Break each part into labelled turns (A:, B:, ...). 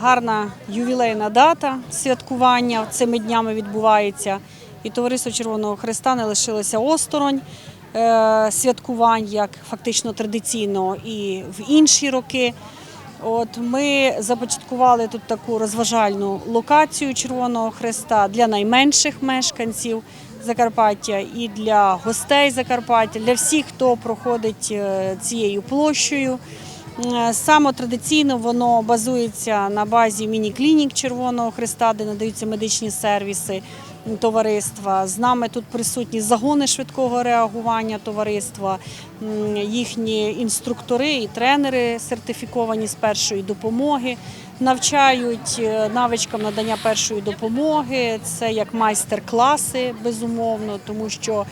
A: гарна ювілейна дата святкування цими днями відбувається. І товариство Червоного Христа не лишилося осторонь е, святкувань, як фактично традиційно, і в інші роки. От ми започаткували тут таку розважальну локацію Червоного Христа для найменших мешканців Закарпаття і для гостей Закарпаття, для всіх, хто проходить е, цією площею. Е, Саме традиційно воно базується на базі міні-клінік Червоного Христа, де надаються медичні сервіси товариства. З нами тут присутні загони швидкого реагування товариства, їхні інструктори і тренери сертифіковані з першої допомоги. Навчають е, навичкам надання першої допомоги. Це як майстер-класи, безумовно, тому що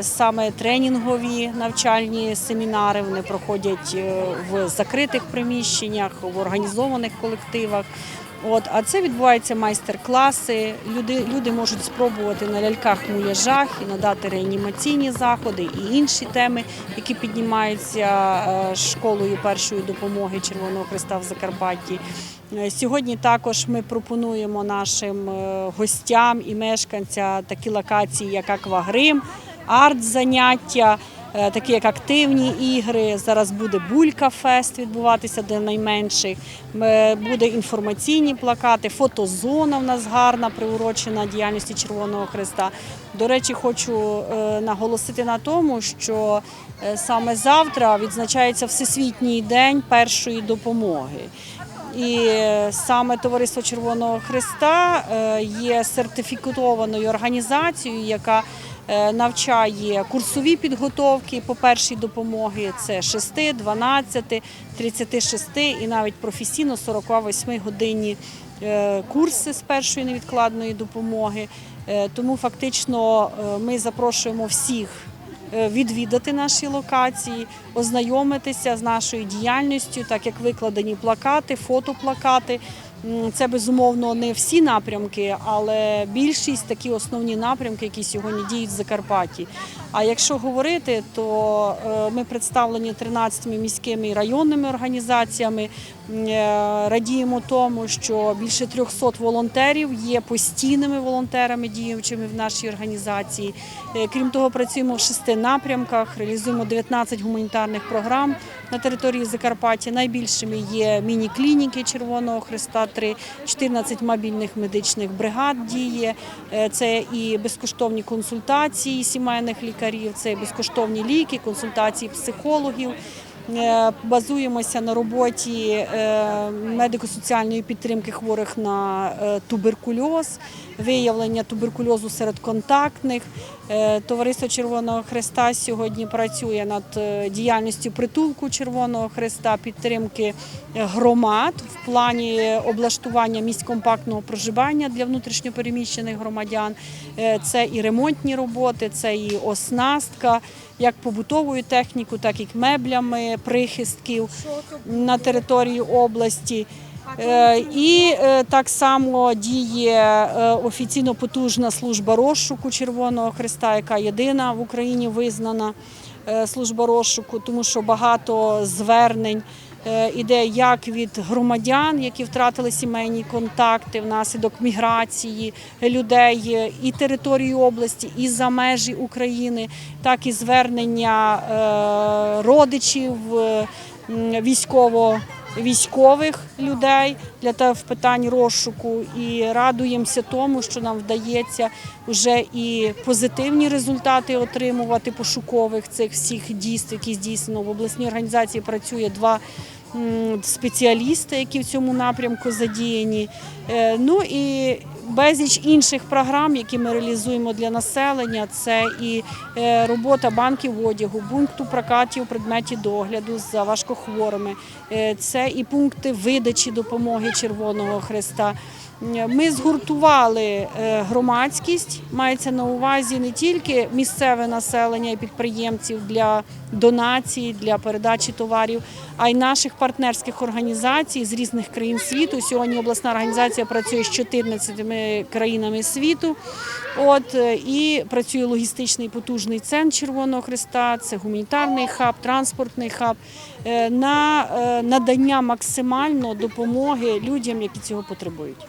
A: Саме тренінгові навчальні семінари вони проходять е, в закритих приміщеннях, в організованих колективах. От, а це відбуваються майстер-класи. Люди, люди можуть спробувати на ляльках-муляжах і надати реанімаційні заходи і інші теми, які піднімаються е, школою першої допомоги Червоного Христа в Закарпатті. Е, Сьогодні також ми пропонуємо нашим е, гостям і мешканцям такі локації, як Аквагрим, арт-заняття, е, такі як активні ігри. Зараз буде Булька Фест відбуватися для найменших. Е, Буде інформаційні плакати, фотозона в нас гарна, приурочена діяльності Червоного Христа. До речі, хочу е, наголосити на тому, що саме завтра відзначається Всесвітній день першої допомоги. І саме Товариство Червоного Христа є сертифікованою організацією, яка навчає курсові підготовки по першій допомоги. Це 6, 12, 36 і навіть професійно 48 годинні е, курси з першої невідкладної допомоги. Е, Тому фактично е, ми запрошуємо всіх е, відвідати наші локації, ознайомитися з нашою діяльністю, так як викладені плакати, фотоплакати. Це безумовно не всі напрямки, але більшість такі основні напрямки, які сьогодні діють в Закарпатті. А якщо говорити, то е, ми представлені 13 міськими і районними організаціями. Е, Радіємо тому, що більше 300 волонтерів є постійними волонтерами, діючими в нашій організації. Е, Крім того, працюємо в шести напрямках, реалізуємо 19 гуманітарних програм на території Закарпаття. Найбільшими є міні-клініки Червоного Христа, 3, 14 мобільних медичних бригад діє. Е, Це і безкоштовні консультації сімейних лікарів, це і безкоштовні ліки, консультації психологів. Е, Базуємося на роботі е, медико-соціальної підтримки хворих на е, туберкульоз, виявлення туберкульозу серед контактних. Е, Товариство Червоного Христа сьогодні працює над е, діяльністю притулку Червоного Христа, підтримки е, громад в плані облаштування місць компактного проживання для внутрішньопереміщених громадян. Це і ремонтні роботи, це і оснастка, як побутовою технікою, так і меблями, прихистків на території області. Е, І е, так само діє е, офіційно потужна служба розшуку Червоного Христа, яка єдина в Україні визнана служба розшуку, тому що багато звернень іде як від громадян, які втратили сімейні контакти внаслідок міграції людей і території області, і за межі України, так і звернення родичів військово військових людей для та- в питань розшуку і радуємося тому, що нам вдається вже і позитивні результати отримувати пошукових цих всіх дійств, які здійснено в обласній організації. Працює два спеціалісти, які в цьому напрямку задіяні. Е, Ну і безліч інших програм, які ми реалізуємо для населення. Це і е, робота банків одягу, пункту прокатів предметів догляду за важкохворими, е, це і пункти видачі допомоги Червоного Христа. Ми згуртували е, громадськість, мається на увазі не тільки місцеве населення і підприємців для донацій, для передачі товарів, а й наших партнерських організацій з різних країн світу. Сьогодні обласна організація працює з 14 країнами світу. От е, і працює логістичний потужний центр Червоного Христа, це гуманітарний хаб, транспортний хаб е, на е, надання максимально допомоги людям, які цього потребують.